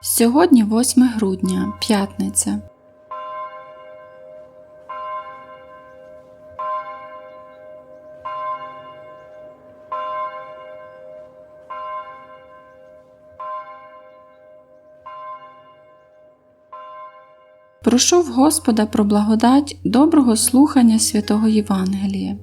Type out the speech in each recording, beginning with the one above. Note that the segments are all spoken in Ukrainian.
Сьогодні 8 грудня, п'ятниця. Прошу в Господа про благодать доброго слухання святого Євангелія.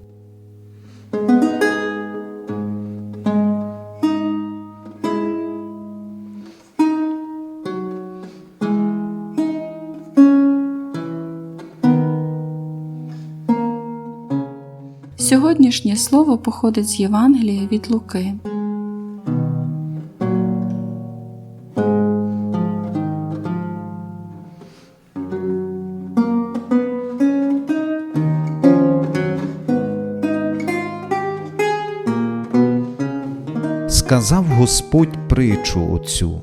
Сьогоднішнє слово походить з Євангелія від Луки. Сказав Господь притчу оцю.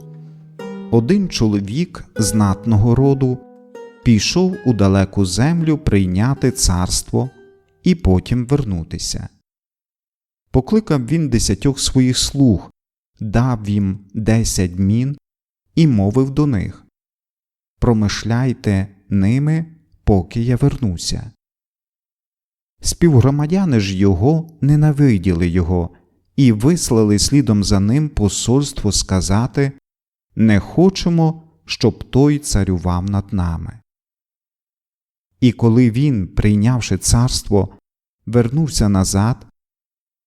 Один чоловік знатного роду пішов у далеку землю прийняти царство і потім вернутися. Покликав він десятьох своїх слуг, дав їм десять мін і мовив до них Промишляйте ними, поки я вернуся. Співгромадяни ж його ненавиділи його і вислали слідом за ним посольство сказати Не хочемо, щоб той царював над нами. І коли він, прийнявши царство, вернувся назад,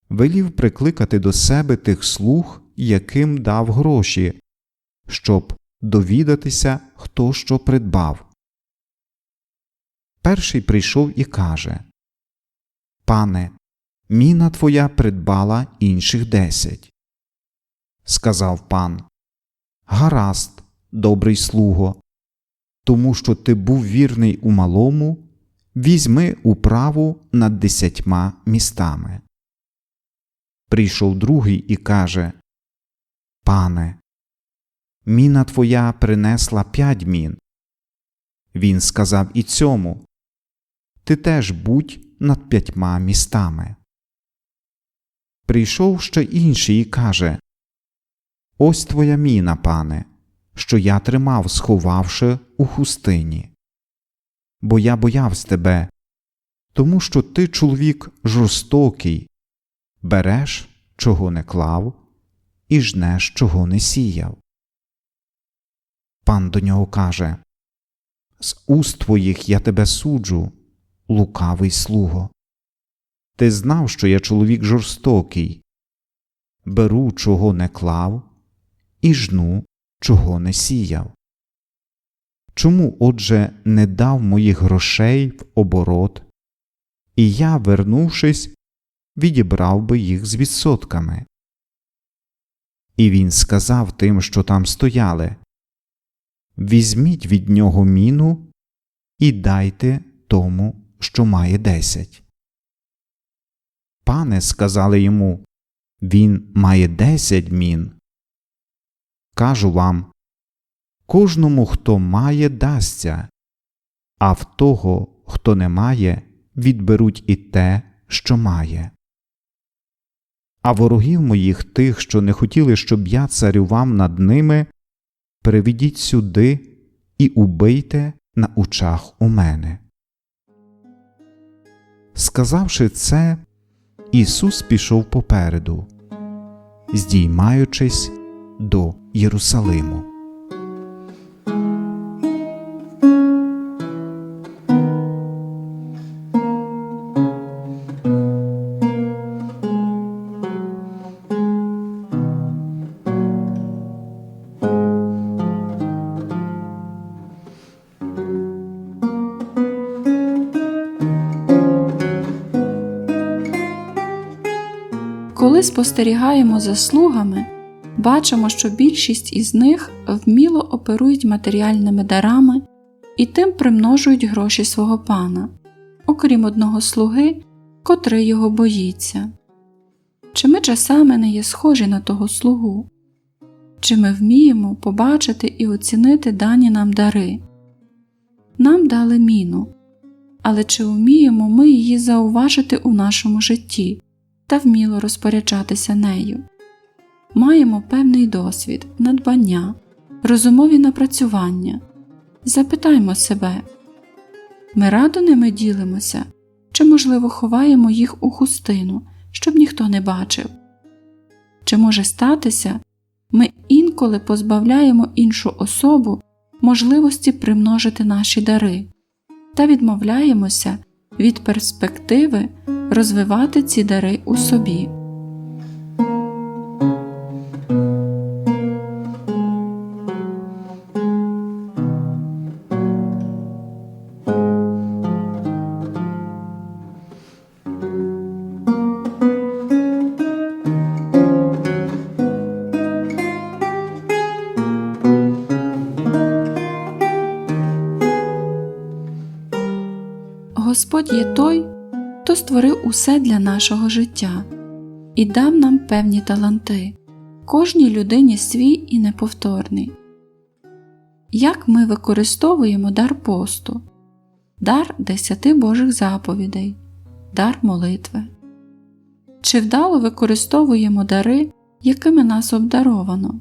велів прикликати до себе тих слуг, яким дав гроші, щоб довідатися, хто що придбав. Перший прийшов і каже Пане, міна твоя придбала інших десять. Сказав пан Гаразд, добрий слуго, тому що ти був вірний у малому, візьми управу над десятьма містами. Прийшов другий і каже Пане, міна твоя принесла п'ять мін. Він сказав і цьому Ти теж будь над п'ятьма містами. Прийшов ще інший і каже Ось твоя міна, пане, що я тримав, сховавши у хустині. Бо я боявся тебе, тому що ти чоловік жорстокий, береш, чого не клав, і жнеш, чого не сіяв. Пан до нього каже З уст твоїх я тебе суджу, лукавий слуго. Ти знав, що я чоловік жорстокий, беру, чого не клав, і жну, чого не сіяв. Чому, отже, не дав моїх грошей в оборот, і я, вернувшись, відібрав би їх з відсотками? І він сказав тим, що там стояли Візьміть від нього міну і дайте тому, що має десять. Пане, сказали йому, він має десять мін. Кажу вам кожному, хто має, дасться, а в того, хто не має, відберуть і те, що має. А ворогів моїх тих, що не хотіли, щоб я царював над ними, приведіть сюди і убийте на очах у мене. Сказавши це, Ісус пішов попереду, здіймаючись до Єрусалиму. Коли спостерігаємо за слугами, бачимо, що більшість із них вміло оперують матеріальними дарами і тим примножують гроші свого пана, окрім одного слуги, котрий його боїться. Чи ми часами не є схожі на того слугу? Чи ми вміємо побачити і оцінити дані нам дари? Нам дали міну, але чи вміємо ми її зауважити у нашому житті та вміло розпоряджатися нею? Маємо певний досвід, надбання, розумові напрацювання. Запитаймо себе ми радо ними ділимося, чи, можливо, ховаємо їх у хустину, щоб ніхто не бачив? Чи може статися, ми інколи позбавляємо іншу особу можливості примножити наші дари та відмовляємося від перспективи розвивати ці дари у собі. Усе для нашого життя і дав нам певні таланти, кожній людині свій і неповторний. Як ми використовуємо дар посту, дар десяти Божих заповідей, дар молитви? Чи вдало використовуємо дари, якими нас обдаровано?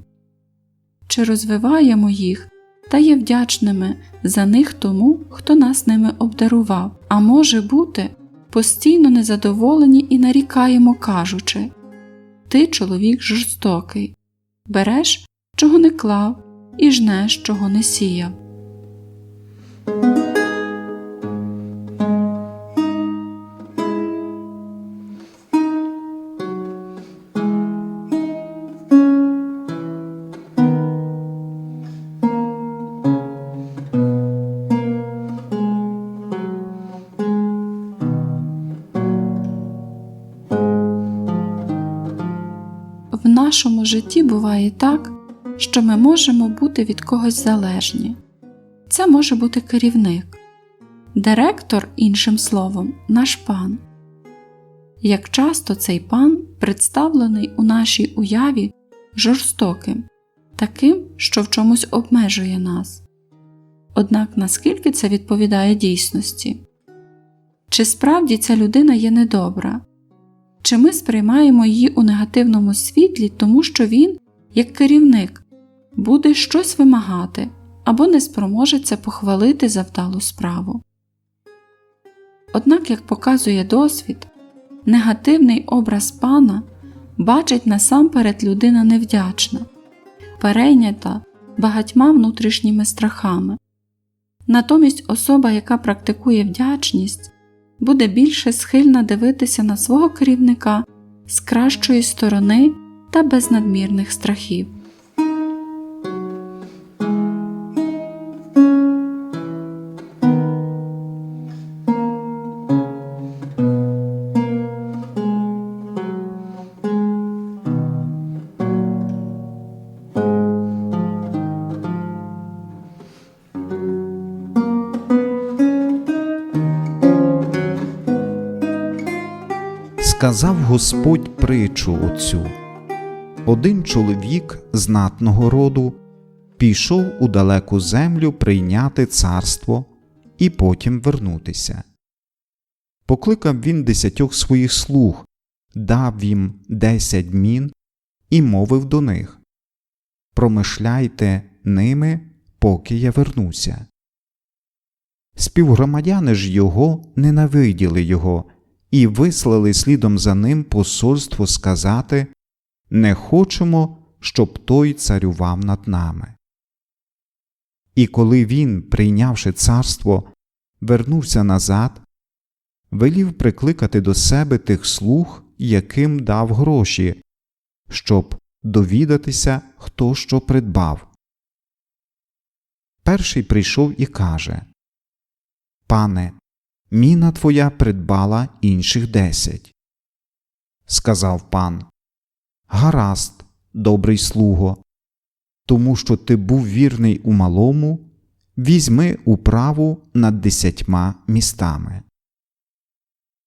Чи розвиваємо їх та є вдячними за них тому, хто нас ними обдарував, а може бути, постійно незадоволені і нарікаємо, кажучи Ти чоловік жорстокий, береш, чого не клав, і жнеш, чого не сіяв. Нашому житті буває так, що ми можемо бути від когось залежні. Це може бути керівник, директор, іншим словом, наш пан. Як часто цей пан представлений у нашій уяві жорстоким, таким, що в чомусь обмежує нас. Однак наскільки це відповідає дійсності? Чи справді ця людина є недобра? Чи ми сприймаємо її у негативному світлі, тому що він, як керівник, буде щось вимагати або не спроможеться похвалити за вдалу справу? Однак, як показує досвід, негативний образ пана бачить насамперед людина невдячна, перейнята багатьма внутрішніми страхами. Натомість особа, яка практикує вдячність, буде більше схильна дивитися на свого керівника з кращої сторони та без надмірних страхів. Сказав Господь притчу оцю. Один чоловік знатного роду пішов у далеку землю прийняти царство і потім вернутися. Покликав він десятьох своїх слуг, дав їм десять мін і мовив до них Промишляйте ними, поки я вернуся. Співгромадяни ж його ненавиділи його і вислали слідом за ним посольство сказати Не хочемо, щоб той царював над нами. І коли він, прийнявши царство, вернувся назад, велів прикликати до себе тих слуг, яким дав гроші, щоб довідатися, хто що придбав. Перший прийшов і каже Пане, міна твоя придбала інших десять. Сказав пан Гаразд, добрий слуго, тому що ти був вірний у малому, візьми управу над десятьма містами.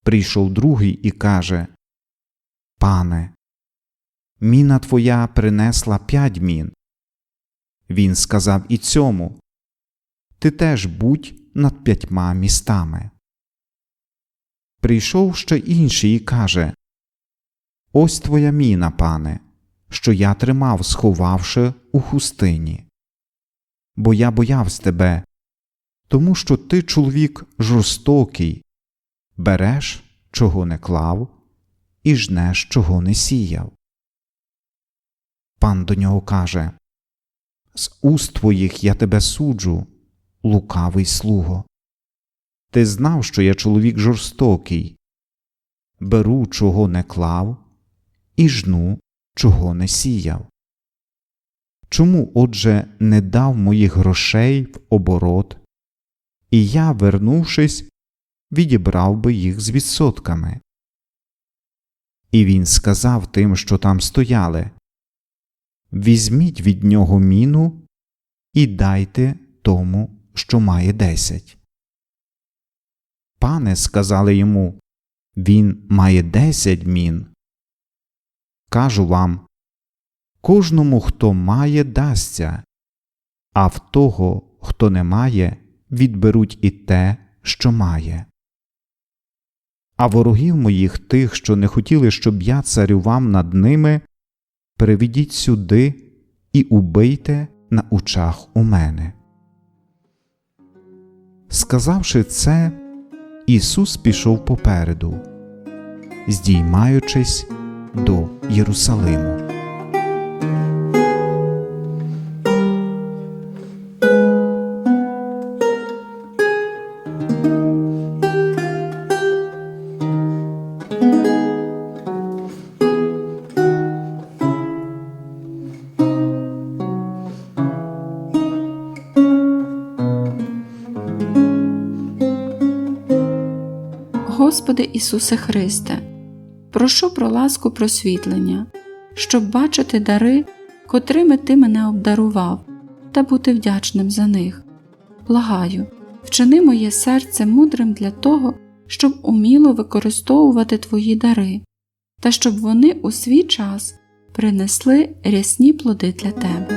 Прийшов другий і каже Пане, міна твоя принесла п'ять мін. Він сказав і цьому Ти теж будь над п'ятьма містами. Прийшов ще інший і каже Ось твоя міна, пане, що я тримав, сховавши у хустині. бо я боявся тебе, тому що ти чоловік жорстокий, береш, чого не клав, і жнеш, чого не сіяв. Пан до нього каже З уст твоїх я тебе суджу, лукавий слуго. Ти знав, що я чоловік жорстокий, беру, чого не клав, і жну, чого не сіяв. Чому, отже, не дав моїх грошей в оборот, і я, вернувшись, відібрав би їх з відсотками? І він сказав тим, що там стояли Візьміть від нього міну і дайте тому, що має десять. Пане, сказали йому, він має десять мін. Кажу вам кожному, хто має, дасться, а в того, хто не має, відберуть і те, що має. А ворогів моїх тих, що не хотіли, щоб я царював над ними, приведіть сюди і убийте на очах у мене. Сказавши це, Ісус пішов попереду, здіймаючись до Єрусалиму. Господи Ісусе Христе, прошу про ласку просвітлення, щоб бачити дари, котрими Ти мене обдарував, та бути вдячним за них. Благаю, вчини моє серце мудрим для того, щоб уміло використовувати Твої дари, та щоб вони у свій час принесли рясні плоди для Тебе.